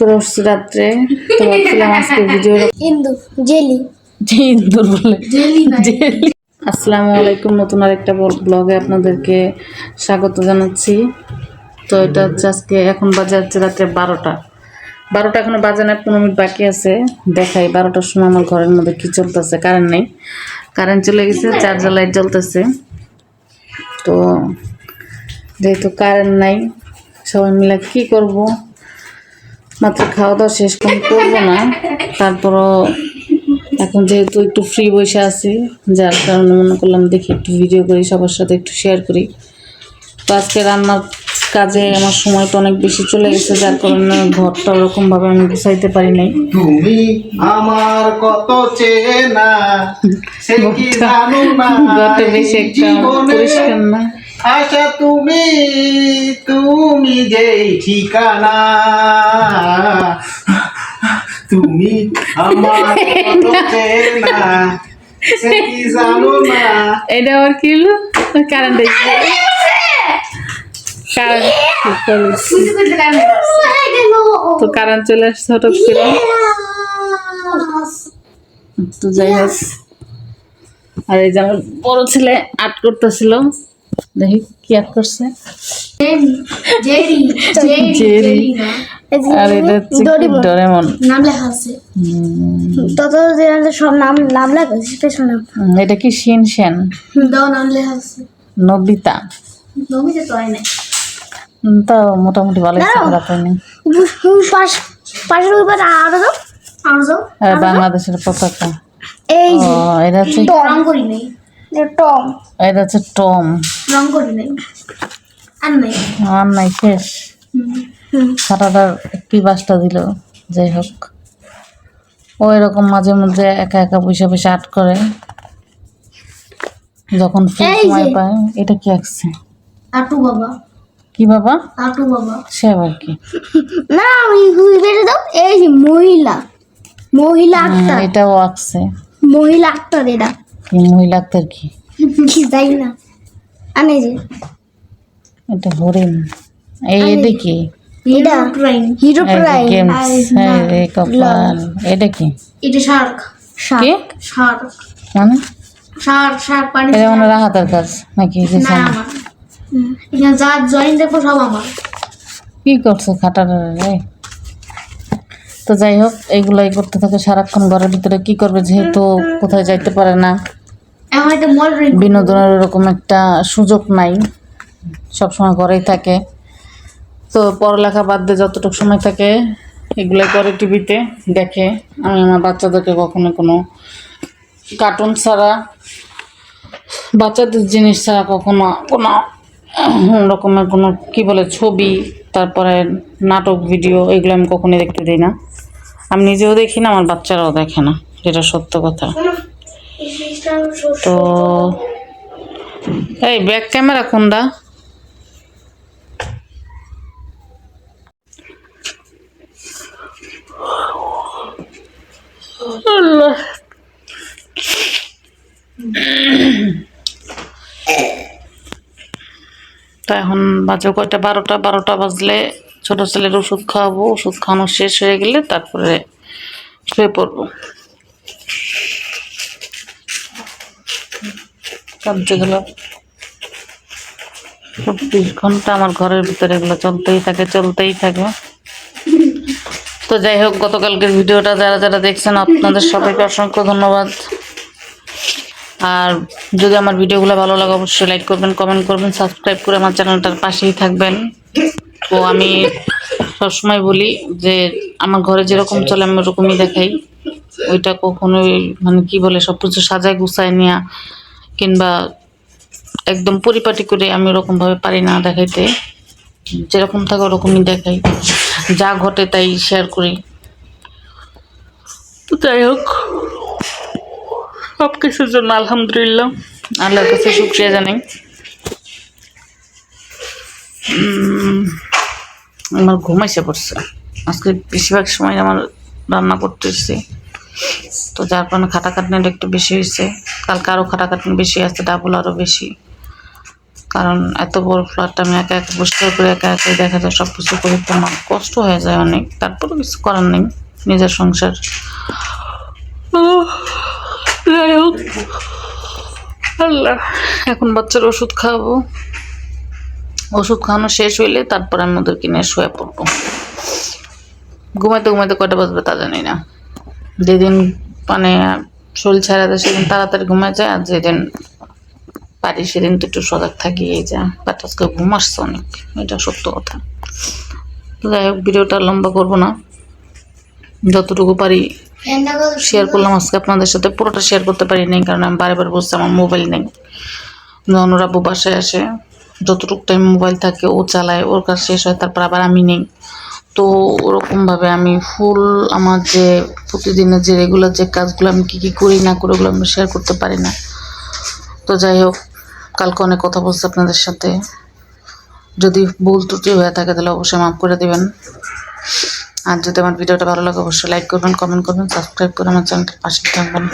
রোজ রাত্রে তো ভাবছিলাম আজকে ভিডিও ইন্দু জেলি। ইন্দুর বলে। জেলি আসসালামু আলাইকুম নতুন আরেকটা ব্লগে আপনাদেরকে স্বাগত জানাচ্ছি। তো এটা হচ্ছে আজকে এখন বাজে হচ্ছে রাত্রে বারোটা। বারোটা এখনও বাজে না পনেরো মিনিট বাকি আছে। দেখাই বারোটার সময় আমার ঘরের মধ্যে কি চলতেছে কারেন্ট নেই। কারেন্ট চলে গেছে চার্জার লাইট জ্বলতেছে। তো যেহেতু কারেন্ট নাই সবাই মিলে কি করব? মাত্র খাওয়া দাওয়া শেষ কম করব না। তারপরও এখন যেহেতু একটু ফ্রি বসে আছি যার কারণে মনে করলাম দেখি একটু ভিডিও করি সবার সাথে একটু শেয়ার করি। তো আজকে রান্নার কাজে আমার সময় তো অনেক বেশি চলে গেছে যার কারণে ঘরটা ওরকমভাবে আমি গুছাইতে পারি নাই। তুমি আমার কত চেনা ঘরটা বেশি একটা পরিষ্কার না। আশা তুমি তুমি যেই ঠিকানা তুমি আমার জানো না? এটা আবার কি কারেন্ট কারেন্ট তো কারেন্ট চলে আসছে হঠাৎ করে। তো যাই হোক। আর এই যে আমার বড় ছেলে আর্ট করতেছিল। দেখি কি আর্ট করছে? Jerry Jerry Jerry. আর এটা হচ্ছে ডোরেমন। নাম লেখা আছে। তত সব নাম নাম লেখা আছে স্পেশাল নাম এটা কি শিন দাও নাম লেখা আছে। নবিতা। নমিতে তো হয় না তো মোটামুটি ভালো খারাপ হয়নি পাশের উপর আরও দাও আরও দাও বাংলাদেশের পতাকা। এই ও এটা হচ্ছে রং করি নাই। টম। এটা হচ্ছে টম। রং করি নাই। আর নাই। আর শেষ। দিল যাই হোক। ও এরকম মাঝে মধ্যে একা একা আর্ট করে। যখন ফ্রি সময় পায় এটা কি আঁকছে? আটু বাবা। কি বাবা? আটু বাবা। সে আবার কি? না আমি বেড়ে দাও। এই মহিলা। মহিলা আক্তার এটাও আঁকছে। মহিলা আক্তার এটা কি মহিলা আক্তার কি? কি যাই না। আনে যে। এটা হরিণ। এই এটা কি? এটা হিরো প্রাইম গেমস কপাল। এটা কি? এটা শার্ক শার্ক শার্ক মানে? শার্ক শার্ক পানি এটা মানে রাহাতের কাজ নাকি যে না সামনে? আমার হুম, এখানে যা জয়েন দেখো সব আমার। কি করছে রে? তো যাই হোক এইগুলাই করতে থাকে সারাক্ষণ ঘরের ভিতরে। কি করবে যেহেতু কোথায় যাইতে পারে না? বিনোদনের এরকম একটা সুযোগ নাই। সবসময় ঘরেই থাকে। তো পড়ালেখা বাদ দিয়ে যতটুকু সময় থাকে, এগুলাই করে টিভিতে দেখে। আমি আমার বাচ্চাদেরকে কখনো কোনো কার্টুন ছাড়া, বাচ্চাদের জিনিস ছাড়া কখনো কোনো রকমের কোনো, কি বলে, ছবি, তারপরে নাটক ভিডিও এগুলো আমি কখনোই দেখতে দিই না। আমি নিজেও দেখি না, আমার বাচ্চারাও দেখে না। যেটা সত্য কথা। তো এই ব্যাক ক্যামেরা কোনটা। তা এখন বাজে কয়টা? বারোটা বারোটা বাজলে ছোট ছেলের ওষুধ খাওয়াবো। ওষুধ খাওয়ানো শেষ হয়ে গেলে তারপরে শুয়ে পড়ব। কার্যগুলো চব্বিশ ঘণ্টা আমার ঘরের ভিতরে এগুলো চলতেই থাকে চলতেই থাকে। তো যাই হোক, গতকালকের ভিডিওটা যারা যারা দেখছেন, আপনাদের সবাইকে অসংখ্য ধন্যবাদ। আর যদি আমার ভিডিওগুলো ভালো লাগে, অবশ্যই লাইক করবেন, কমেন্ট করবেন, সাবস্ক্রাইব করে আমার চ্যানেলটার পাশেই থাকবেন। তো আমি সবসময় বলি যে, আমার ঘরে যেরকম চলে, আমি ওরকমই দেখাই। ওইটা কখনোই মানে কি বলে সব কিছু সাজায় গুছায় নেওয়া কিংবা একদম পরিপাটি করে আমি ওরকমভাবে পারি না দেখাইতে। যেরকম থাকে ওরকমই দেখাই। যা ঘটে তাই শেয়ার করি। তো যাই হোক সব কিছুর জন্য আলহামদুলিল্লাহ। আল্লাহর কাছে শুক্রিয়া জানাই। আমার ঘুমাইছে পড়ছে। আজকে বেশিরভাগ সময় আমার রান্না করতেছি। তো যার কারণে খাটাখাটনিটা একটু বেশি হয়েছে। কালকে আরও খাটাখাটনি বেশি আছে ডাবল আরও বেশি। কারণ এত বড় ফ্ল্যাটটা আমি একা একা পরিষ্কার করে একা একাই দেখা যায় সব কিছু করি তো আমার কষ্ট হয়ে যায় অনেক তারপরে কিছু করার নেই নিজের সংসার। যাই হোক, আল্লাহ, এখন বাচ্চার ওষুধ খাওয়াবো। ওষুধ খাওয়ানো শেষ হইলে তারপর আমি ওদেরকে নিয়ে শুয়ে পড়ব। ঘুমাইতে ঘুমাইতে কয়টা বাজবে তা জানি না। যেদিন মানে শরীর ছাড়া দেয়, সেদিন তাড়াতাড়ি ঘুমায় যায়, আর যেদিন পারি সেদিন তো একটু সজাগ থাকি, এই যা। বাট আজকে ঘুম আসছে অনেক, এটা সত্য কথা। যাই হোক, ভিডিওটা লম্বা করব না। যতটুকু পারি শেয়ার করলাম। আজকে আপনাদের সাথে পুরোটা শেয়ার করতে পারি নাই, কারণ আমি বারে বলছি আমার মোবাইল নেই। ওরা বাসায় আসে, যতটুকু টাইম মোবাইল থাকে ও চালায়, ওর কাজ শেষ হয়, তারপর আবার আমি নেই। তো ওরকমভাবে আমি ফুল আমার যে প্রতিদিনের যে রেগুলার যে কাজগুলো আমি কী কী করি না করে ওগুলো আমি শেয়ার করতে পারি না। তো যাই হোক, কালকে অনেক কথা বলছি আপনাদের সাথে। যদি ভুল ত্রুটি হয়ে থাকে তাহলে অবশ্যই মাফ করে দেবেন। আর যদি আমার ভিডিওটা ভালো লাগে, অবশ্যই লাইক করবেন কমেন্ট করবেন সাবস্ক্রাইব করে আমার চ্যানেলটার পাশে থাকবেন।